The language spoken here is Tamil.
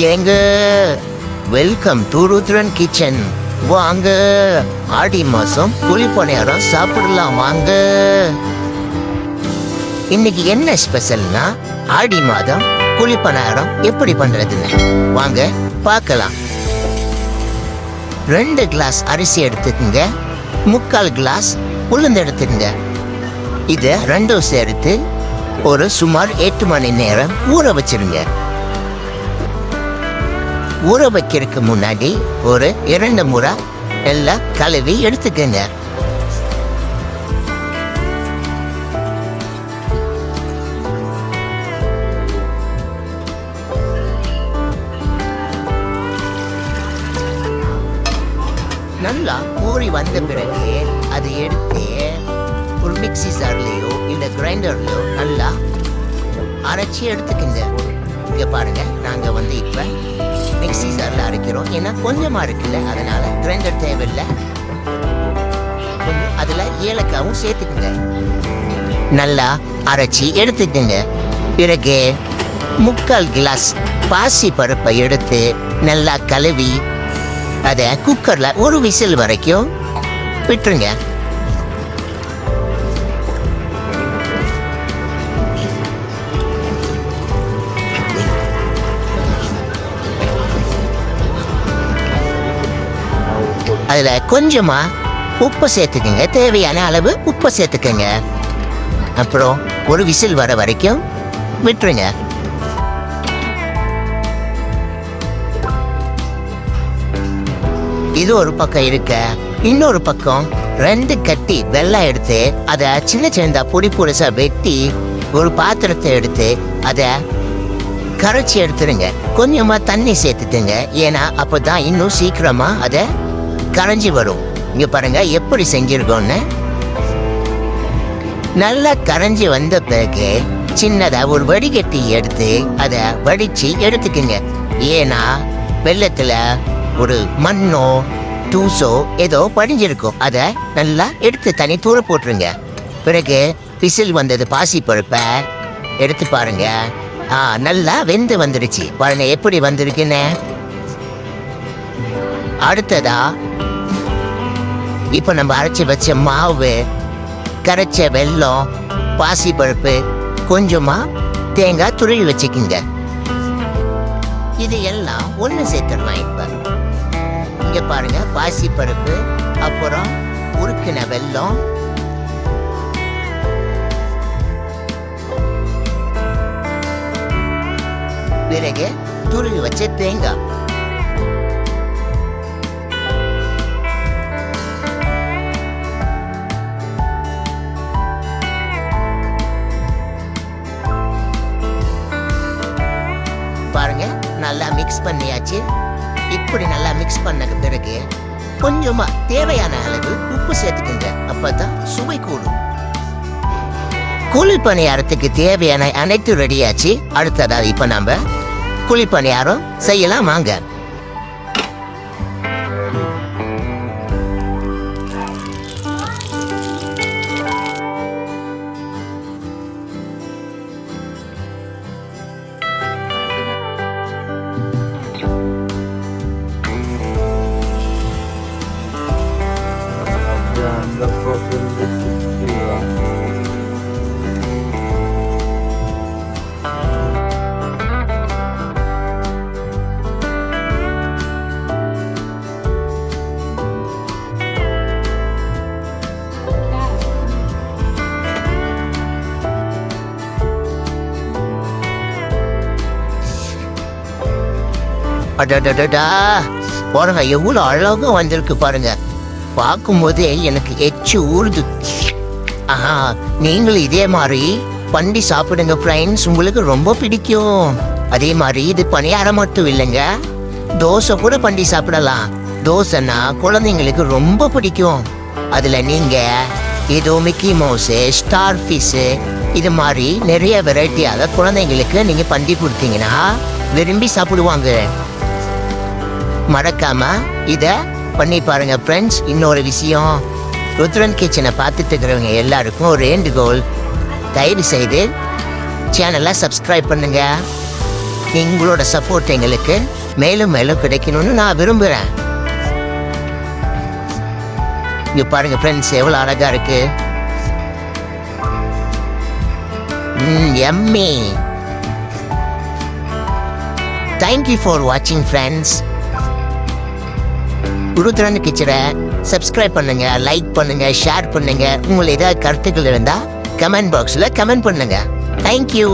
ஏங்க வெல்கம் டு ருத்ரன் கிச்சன் வாங்க ஆடி மாசம் குழிப்பணியாரம் சாப்பிடலாம் வாங்க. இன்னைக்கு என்ன ஸ்பெஷல்னா ஆடி மாதம் குழிப்பணியாரம் எப்படி பண்றதுன்னு. வாங்க பார்க்கலாம். ரெண்டு கிளாஸ் அரிசி எடுத்துக்கங்க. முக்கால் கிளாஸ் உளுந்து எடுத்துக்கங்க. இதை ரெண்டும் சேர்த்து ஒரு சுமார் எட்டு மணி நேரம் ஊற வச்சிருங்க. ஊற வைக்கிறதுக்கு முன்னாடி ஒரு இரண்டு முறை எல்லாம் கழுவி எடுத்துக்கங்க. நல்லா ஊறி வந்த பிறகு அதை எடுத்து ஒரு மிக்ஸி ஜார்லேயோ இல்லை கிரைண்டர்லையோ நல்லா அரைச்சி எடுத்துக்கங்க. இங்க பாருங்க நாங்க வந்து இப்ப மிக்சி ஜார்ல அரைக்கிறோம். ஏன்னா கொஞ்சமா இருக்குல்ல. அதனால கிரைண்டர் தேவையில்லை. கொஞ்சம் அதுல ஏலக்காவும் சேர்த்துக்குங்க. நல்லா அரைச்சி எடுத்துக்கங்க. பிறகு முக்கால் கிளாஸ் பாசி பருப்பை எடுத்து நல்லா கழுவி அதை குக்கர்ல ஒரு விசில் வரைக்கும் விட்டுருங்க. அதில் கொஞ்சமாக உப்பு சேர்த்துக்கங்க. தேவையான அளவு உப்பு சேர்த்துக்கங்க. அப்புறம் ஒரு விசில் வர வரைக்கும் விட்டுருங்க. இது ஒரு பக்கம் இருக்க இன்னொரு பக்கம் ரெண்டு கட்டி வெள்ளம் எடுத்து அதை சின்ன சின்ன பொடி பொடிசாக வெட்டி ஒரு பாத்திரத்தை எடுத்து அதை கரைச்சி எடுத்துருங்க. கொஞ்சமாக தண்ணி சேர்த்துட்டுங்க ஏன்னா அப்பதான் இன்னும் சீக்கிரமாக அதை கரைஞ்சி வரும். இங்க பாருங்க எப்படி செஞ்சிருக்கோம்னு. நல்லா கரைஞ்சி வந்த பிறகு சின்னதா ஒரு வடிகட்டி எடுத்து அதை வடிச்சு எடுத்துக்குங்க. ஏன்னா வெள்ளத்துல ஒரு மண்ணோ தூசோ ஏதோ படிஞ்சிருக்கும். அதை நல்லா எடுத்து தனி தூர போட்டுருங்க. பிறகு விசில் வந்தது பாசி பருப்பை எடுத்து பாருங்க. ஆ நல்லா வெந்து வந்துடுச்சு. பாருங்க எப்படி வந்திருக்குன்னு. அடுத்ததா? இப்போ நம்ம அரைச்சி வச்ச மாவு கரைச்ச வெல்லம் பாசிப்பருப்பு கொஞ்சமாக தேங்காய் துருவி வச்சுக்கிங்க. இது எல்லாம் ஒன்று சேர்த்துடலாம் இப்போ இங்கே பாருங்க பாசிப்பருப்பு அப்புறம் உருக்கின வெல்லம். பிறகு துருவி வச்ச தேங்காய். மிக்ஸ் பண்ணியாச்சு. இப்படி நல்லா மிக்ஸ் பண்ணக்கு பிறகு கொஞ்சமா தேவையான அளவு உப்பு சேர்த்துக்குங்க. அப்பதான் சுவை கூடும். குளிர் பணியாரத்துக்கு தேவையான அனைத்து ரெடியாச்சு அடுத்ததா இப்ப நம்ம குளிர் பணியாரம் செய்யலாம். வாங்க. அடடடடா. பாருங்க எவ்வளோ அழகா வந்திருக்கு பாருங்க. பார்க்கும்போதே எனக்கு எச்சு ஊறுது. ஆஹா நீங்களும் இதே மாதிரி பண்ணி சாப்பிடுங்க ஃப்ரெண்ட்ஸ் உங்களுக்கு ரொம்ப பிடிக்கும். அதே மாதிரி இது பணியாரம் மட்டும் இல்லைங்க. தோசை கூட பண்ணி சாப்பிடலாம். தோசைன்னா குழந்தைங்களுக்கு ரொம்ப பிடிக்கும். அதில் நீங்கள் ஏதோ மிக்கி மவுஸு ஸ்டார் ஃபிஷ்ஷு இது மாதிரி நிறைய வெரைட்டியாக குழந்தைங்களுக்கு நீங்கள் பண்ணி கொடுத்தீங்கன்னா விரும்பி சாப்பிடுவாங்க. மறக்காம இத பண்ணி பாருங்க ஃப்ரெண்ட்ஸ் இன்னொரு விஷயம். ருத்ரன் கிச்சனை பார்த்துட்டு இருக்கிறவங்க எல்லாருக்கும் ஒரு வேண்டுகோள். தயவு செய்து சேனலை சப்ஸ்கிரைப் பண்ணுங்க. எங்களோட சப்போர்ட் எங்களுக்கு மேலும் மேலும் கிடைக்கணும்னு நான் விரும்புகிறேன் இங்கே பாருங்க ஃப்ரெண்ட்ஸ் எவ்வளோ அழகாக இருக்கு. ம் எம்மி தேங்க்யூ ஃபார் வாட்சிங் ஃப்ரெண்ட்ஸ் உருத்ரன் கிச்சனை சப்ஸ்கிரைப் பண்ணுங்க லைக் பண்ணுங்க ஷேர் பண்ணுங்க. உங்களுக்கு ஏதாவது கருத்துக்கள் இருந்தால் கமெண்ட் பாக்ஸில் கமெண்ட் பண்ணுங்க. தேங்க்யூ